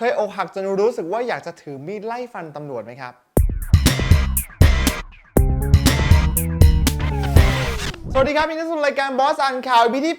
เคยอกหักจนรู้สึกว่าอยากจะถือมีดไล่ฟันตำรวจไหมครับ วัสดีครับนี่คือรายการบอสอ่านข่าว EP ที่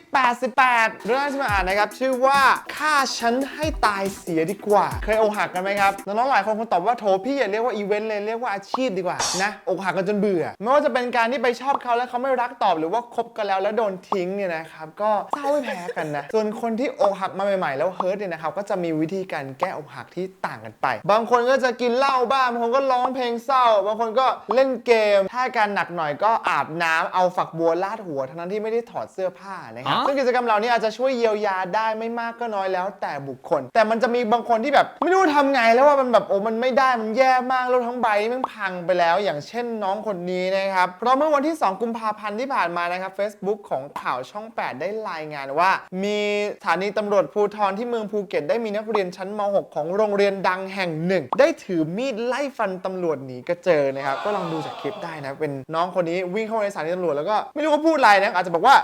88 เรื่องที่มาอ่านนะครับ ชื่อว่าฆ่าฉันให้ตายเสียดีกว่า เคยอกหักกันไหมครับ น้องๆหลายคนคงตอบว่าโถพี่อย่าเรียกว่าอีเวนต์เลยเรียกว่าอาชีพดีกว่านะอกหักกันจนเบื่อ ไม่ว่าจะเป็นการที่ไปชอบเขาแล้วเขาไม่รักตอบหรือว่าคบกันแล้วแล้วโดนทิ้งเนี่ยนะครับก็เศร้าไม่แพ้กันนะส่วนคนที่อกหักมาใหม่ๆ แล้วเฮิร์ตเนี่ยนะครับก็จะมีวิธีการแก้อกหักที่ต่างกันไป บางคนก็จะกินเหล้าบ้างบางคนก็ร้องเพลงเศร้า บางคนก็เล่นเกม ถ้าการหนักหน่อยก็อาบน้ำเอาฝักบัวลาดหัวทั้งนั้นที่ไม่ได้ถอดเสื้อผ้านะครับอ๋อซึ่งกิจกรรมเหล่านี้อาจจะช่วยเยียวยาได้ไม่มากก็น้อยแล้ว แต่บุคคล แต่มันจะมีบางคนที่แบบไม่รู้ทำไงแล้วว่ามันแบบโอ้มันไม่ได้มันแย่มากแล้วทั้งใบมันพังไปแล้ว อย่างเช่นน้องคนนี้นะครับเพราะเมื่อวันที่ 2 กุมภาพันธ์ที่ผ่านมานะครับ Facebook ของข่าวช่อง 8 ได้รายงานว่า มีสถานีตำรวจภูธรที่เมืองภูเก็ตได้มีนักเรียนชั้นม .6 ของโรงเรียนดังแห่งหนึ่ง ได้ถือมีดไล่ฟันตำรวจหนีกระเจิงนะครับก็ลองดูจากคลิปได้นะเป็นน้องคนนี้วิ่งเข้าไปในสถานีตำรวจแล้วก็ไม่รู้เขาพูดอะไรนะอาจจะบอกว่า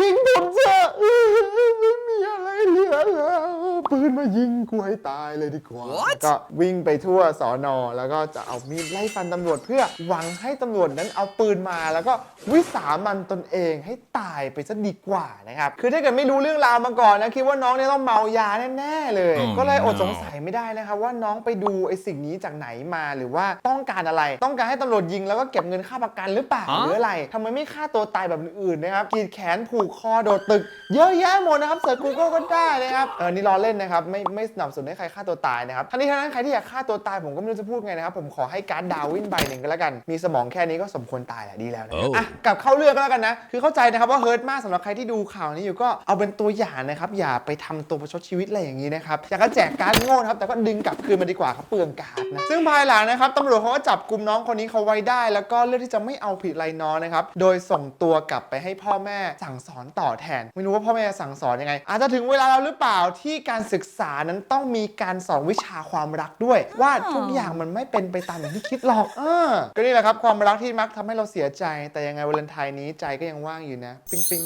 ยิงผมเถอะไม่มีอะไรเหลือแล้วปืนมายิงกูให้ตายเลยดีกว่า What? ก็วิ่งไปทั่วสอนอแล้วก็จะเอามีดไล่ฟันตำรวจเพื่อหวังให้ตำรวจนั้นเอาปืนมาแล้วก็วิสามันตนเองให้ตายไปซะดีกว่านะครับ คือถ้าเกิดไม่รู้เรื่องราวมาก่อนนะคิดว่าน้องเนี่ยต้องเมายาแน่ๆเลย Oh ก็เลยอด no สงสัยไม่ได้นะครับว่าน้องไปดูไอ้สิ่งนี้จากไหนมาหรือว่าต้องการอะไร ต้องการให้ตำรวจยิงแล้วก็เก็บเงินค่าประกันหรือเปล่า ฮะ หรืออะไรทำไมไม่ฆ่าตัวตายแบบอื่นๆนะครับกรีดแขนผูกคอโดดตึก เยอะแยะหมดนะครับเสิร์ช Google ก็ได้นะครับเออนี่ล้อเล่นนะครับไม่ไม่สนับสนุนให้ใครฆ่าตัวตายนะครับทั้งนี้ทั้งนั้นใครที่อยากฆ่าตัวตายผมก็ไม่รู้จะพูดไงนะครับผมขอให้การดดาวินใบหนึ่งก็แล้วกันมีสมองแค่นี้ก็สมควรตายแหละดีแล้วนะครับโอ้อะกลับเข้าเรื่องก็แล้วกันนะ คือเข้าใจนะครับว่าเฮิร์ตมากสำหรับใครที่ดูข่าวนี้อยู่ก็เอาเป็นตัวอย่างนะครับ อย่าไปทำตัวประชดชีวิตอะไรอย่างนี้นะครับ อยากจะแจกการ์ดโง่นะครับ แต่ก็ดึงกลับคืนมาดีกว่าครับเปลืองการ์ดนะ ซึ่งภายหลังนะครับตำรวจเขาก็จับกลุ่มน้องคนนี้เขาไว้ได้ แล้วก็เลือกที่จะไม่เอาผิดอะไรน้องนะครับ โดยส่งตัวกลับไปให้พ่อแม่สั่งสอนต่อแทน ไม่รู้ว่าพ่อแม่สั่งสอนยังไง อาจจะถึงเวลาแล้วหรือเปล่าที่การศึกษานั้นต้องมีการสอนวิชาความรักด้วย ว่าทุกอย่างมันไม่เป็นไปตามอย่างที่คิดหรอกเออก็นี่แหละครับความรักที่มักทำให้เราเสียใจ แต่ยังไงวาเลนไทน์นี้ใจก็ยังว่างอยู่นะ ปิ๊งปิ๊ง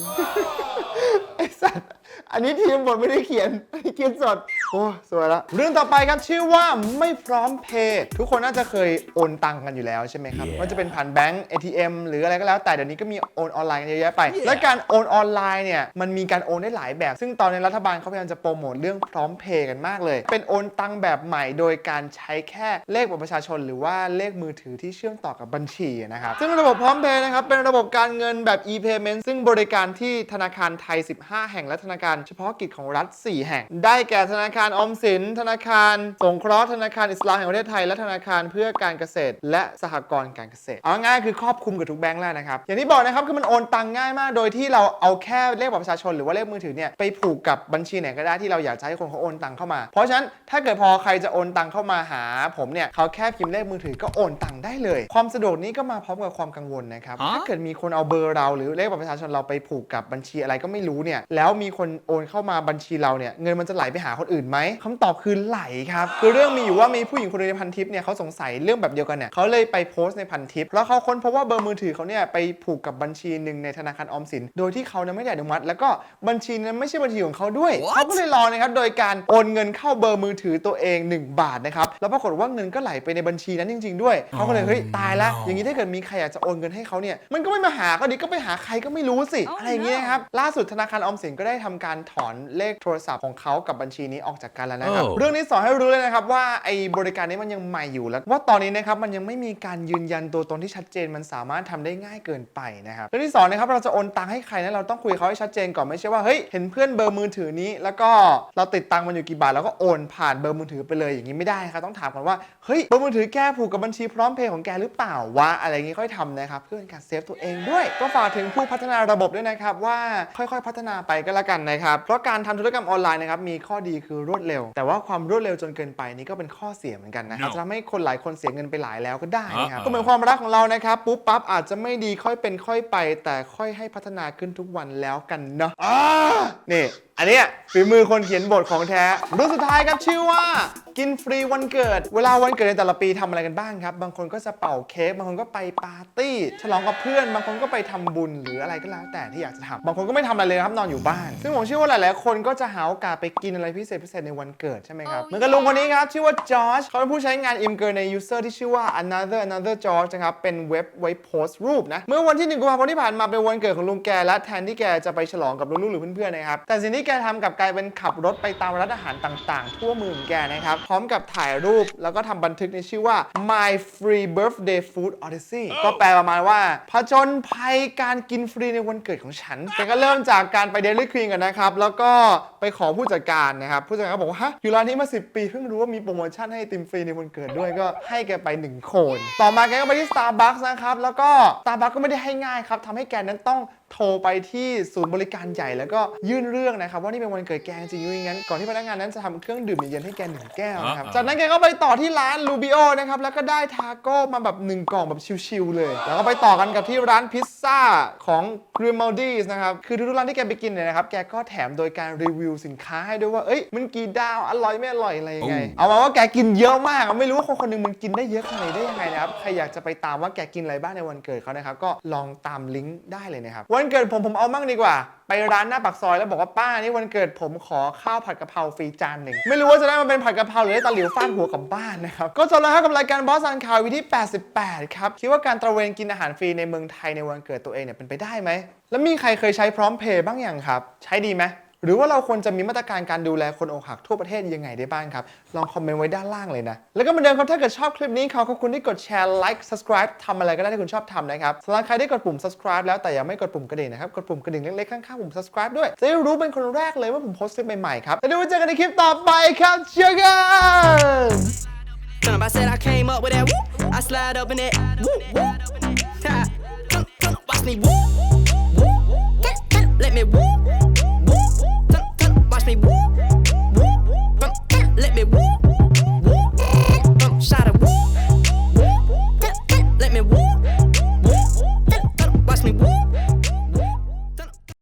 ไอสัตว์อันนี้ทีมบทไม่ได้เขียนอันนี้เขียนสด โอ้สวยละเรื่องต่อไปครับชื่อว่าไม่พร้อมเพย์ทุกคนน่าจะเคยโอนตังค์กันอยู่แล้วใช่ไหมครับ Yeah. ว่าจะเป็นผ่านแบงก์ ATM หรืออะไรก็แล้วแต่เดี๋ยวนี้ก็มีโอนออนไลน์กันเยอะแยะไปและการโอนออนไลน์เนี่ยมันมีการโอนได้หลายแบบ ซึ่งตอนนี้รัฐบาลเขาพยายามจะโปรโมทเรื่องพร้อมเพย์กันมากเลย เป็นโอนตังค์แบบใหม่โดยการใช้แค่เลขบัตรประชาชน หรือว่าเลขมือถือที่เชื่อมต่อกับบัญชีนะครับซึ่งระบบพร้อมเพย์นะครับเป็นระบบการเงินแบบ e-payment ซึ่งบริการที่ธนาคารไทย 15 แห่งและธนาคารเฉพาะกิจของรัฐ 4 แห่ง ได้แก่ธนาคารออมสิน ธนาคาร สงเคราะห์ ธนาคารอิสลามแห่งประเทศไทย และธนาคารเพื่อการเกษตร และสหกรณ์การเกษตร เอาง่ายคือครอบคลุมกับทุกแบงค์แล้วนะครับ อย่างที่บอกนะครับคือมันโอนตังค์ง่ายมาก โดยที่เราเอาแค่เลขบัตรประชาชนหรือว่าเลขมือถือเนี่ยไปผูกกับบัญชีไหนก็ได้ที่เราอยากจะให้คนเขาโอนตังค์เข้ามา เพราะฉะนั้นถ้าเกิดพอใครจะโอนตังค์เข้ามาหา ผมเนี่ยเขาแค่พิมพ์เลขมือถือก็โอนตังค์ได้เลย ความสะดวกนี้ก็มาพร้อมกับความกังวลนะครับ ถ้าเกิดมีคนเอาเบอร์เราหรือเลขบัตรประชาชนเราไปผูกกับบัญชีอะไรก็ไม่รู้เนี่ย แล้วมีคนโอนเข้ามาบัญชีเราเนี่ยเงินมันจะไหลไปหาคนอื่นไหมคำตอบคือไหลครับคือเรื่องมีอยู่ว่ามีผู้หญิงคนหนึงในพันทิปเนี่ยเขาสงสัยเรื่องแบบเดียวกันเนี่ยเขาเลยไปโพสต์ในพันทิปแล้วเขาค้นพบว่าเบอร์มือถือเขาเนี่ยไปผูกกับบัญชีหนึ่งในธนาคารออมสิน โดยที่เขานั้นไม่ได้อนุมัติ แล้วก็บัญชีนั้นไม่ใช่บัญชีของเขาด้วย What? เขาก็เลยรอนะครับโดยการโอนเงินเข้าเบอร์มือถือตัวเอง 1 บาทนะครับแล้วปรากฏว่าเงินก็ไหลไปในบัญชีนั้นจริง ๆ ด้วยเขาก็เลยเฮ้ยตายแล้วอย่างนี้ถ้าเกิดมีใครอยากจะโอนเงินให้เขาเนี่ยมันก็ไม่มาหาเขาดิก็ไปหาใครก็ไม่รู้สิ Oh อะไรอย่างเงี้ย no ครับล่าสุดธนาคารออมสินก็ได้ทำการถอนเลขโทรศัพท์ของเขากับบัญชีนี้ออกจากกันแล้วนะครับ Oh เรื่องนี้สอนให้รู้เลยนะครับว่าไอ้บริการนี้มันยังใหม่อยู่แล้ว ว่าตอนนี้นะครับมันยังไม่มีการยืนยันตัวตนที่ชัดเจนมันสามารถทำได้ง่ายเกินไปนะครับเรื่องที่สองนะครับเราจะโอนตังค์ให้ใครนะเราต้องคุยกับเขาให้ชัดเจนก่อนไม่ใช่ว่าเฮ้ยเห็นเพื่อนเบอร์มือถือนี้ แล้วก็เราติดตังค์มันอยู่กี่บาทแล้วก็โอนผ่านเบอร์มือถือไปเลยอย่างนี้ไม่ได้ครับต้องถามก่อนว่าเฮ้ยเบอร์มือถือแกผูกกับบัญชีพร้อมเพย์ของแกหรือเปล่าวะอะไรอย่างนี้ค่อยทำนะครับเพื่อเป็นการเซฟตัวเองด้วย ก็ฝากถึงผู้พัฒนาระบบด้วยนะครับว่าค่อยๆ พัฒนาไปก็แล้วกันนะครับเพราะการทำธุรกรรมออนไลน์นะครับมีข้อดีคือรวดเร็ว แต่ว่าความรวดเร็วจนเกินไปนี่ก็เป็นข้อเสียเหมือนกันนะครับ No จะทำให้คนหลายคนเสียเงินไปหลายแล้วก็ได้นะครับ อ่า ก็เหมือนความรักของเรานะครับปุ๊บปั๊บอาจจะไม่ดีค่อยเป็นค่อยไป แต่ค่อยให้พัฒนาขึ้นทุกวันแล้วกันเนาะอ่านี่ อันเนี้ยฝีมือคนเขียนบทของแท้รุ่นสุดท้ายครับชื่อว่า กินฟรีวันเกิด เวลาวันเกิดในแต่ละปีทำอะไรกันบ้างครับ บางคนก็จะเป่าเค้กบางคนก็ไปปาร์ตี้ ฉลองกับเพื่อน บางคนก็ไปทำบุญหรืออะไรก็แล้ว แต่ที่อยากจะทำบางคนก็ไม่ทำอะไรเลยครับนอนอยู่บ้าน ซึ่งผมเชื่อว่าหลายๆคนก็จะหาโอกาสไปกินอะไรพิเศษพิเศษในวันเกิดใช่ไหมครับ เหมือนกับลุงคนนี้ครับชื่อว่าจอร์จเขาเป็นผู้ใช้งานอิมเกอร์ในยูเซอร์ที่ชื่อว่า another another George นะครับเป็นเว็บไว้โพสต์รูปนะเมื่อวันที่1กุมภาพันธ์ที่ผ่านมาเป็นวันเกิดของลุงแกและแทนที่แกจะไปฉลองกับลูกๆหรือเพื่อนๆนะครับแต่สิ่งที่แกทำกลับกลายเป็นขับรถไปตามร้านอาหารต่าง ๆ ทั่วเมืองแกนะครับ พร้อมกับถ่ายรูปแล้วก็ทำบันทึกในชื่อว่า my free birthday food odyssey ก็แปลประมาณว่าผจญภัยการกินฟรีในวันเกิดของฉันแกก็เริ่มจากการไปเดลิควีนกันนะครับ แล้วก็ไปขอผู้จัดการนะครับ ผู้จัดการก็บอกว่าฮะอยู่ร้านนี้มา 10 ปีเพิ่งรู้ว่ามีโปรโมชั่นให้ไอติมฟรีในวันเกิดด้วยก็ให้แกไป1โคน ต่อมาแกก็ไปที่ Starbucks นะครับแล้วก็ Starbucks ก็ไม่ได้ให้ง่ายครับทำให้แกนั้นต้องโทรไปที่ศูนย์บริการใหญ่แล้วก็ยื่นเรื่องนะครับว่านี่เป็นวันเกิดแกจริงๆอยู่อย่างนั้นก่อนที่พนักงานนั้นจะทำเครื่องดื่มเย็นๆให้แกหนึ่งแก้วนะครับจากนั้นแกก็ไปต่อที่ร้านลูบิโอนะครับแล้วก็ได้ทาโก้มาแบบหนึ่งกล่องแบบชิลๆเลย แล้วก็ไปต่อกันกับที่ร้านพิซซ่าของ g r i m a l d i s นะครับคือทุกๆร้านที่แกไปกินเนี่ยนะครับแกก็แถมโดยการรีวิวสินค้าให้ด้วยว่าเอ้ยมันกี่ดาวอร่อยไม่อร่อยอะไรยังไง เอามาว่าแกกินเยอะมากไม่รู้ว่าคนคนหนึงมันกินได้เยอะขนาดนี้ได้ยังไงนะครับใครอยากจะไปตามว่าแกกินอะไรบ้างในวันเกิดเขานะครับก็ลองตามลิงก์ได้เลยนะครับวันเกิดผมผมเอามั่งดีกว่า ไปร้านหน้าปากซอยแล้วบอกว่าป้านี่วันเกิดผมขอข้าวผัดกะเพราฟรีจานหนึ่ง ไม่รู้ว่าจะได้มาเป็นผัดกะเพราหรือได้ตะหลิวฟาดหัวกลับบ้านนะครับ ก็จบแล้วครับกับรายการบอสซันข่าววิที่88 ครับ คิดว่าการตระเวนกินอาหารฟรีในเมืองไทยในวันเกิดตัวเองเนี่ยเป็นไปได้ไหม แล้วมีใครเคยใช้พร้อมเพย์บ้างอย่างครับ ใช้ดีไหม หรือว่าเราควรจะมีมาตรการการดูแลคนอกหักทั่วประเทศยังไงได้บ้างครับ ลองคอมเมนต์ไว้ด้านล่างเลยนะ แล้วก็เหมือนเดิมครับถ้าเกิดชอบคลิปนี้ขอขอบคุณที่กดแชร์ like subscribe ทำอะไรก็ได้ที่คุณชอบทำนะครับสำหรับใครที่กดปุ่ม subscribe แล้วแต่ยังไม่กดปุ่มกระดิ่งนะครับกดปุ่มกระดิ่งเล็กๆข้างๆปุ่ม subscribe ด้วยจะได้รู้เป็นคนแรกเลยว่าผมโพสต์คลิปใหม่ๆครับแล้วเดี๋ยวไว้เจอกันในคลิปต่อไปครับเจอกัน Turn up, I said I came up with that woo. I slide up in that woo woo. Ha. Turn, turn, watch me woo woo. Let me woo.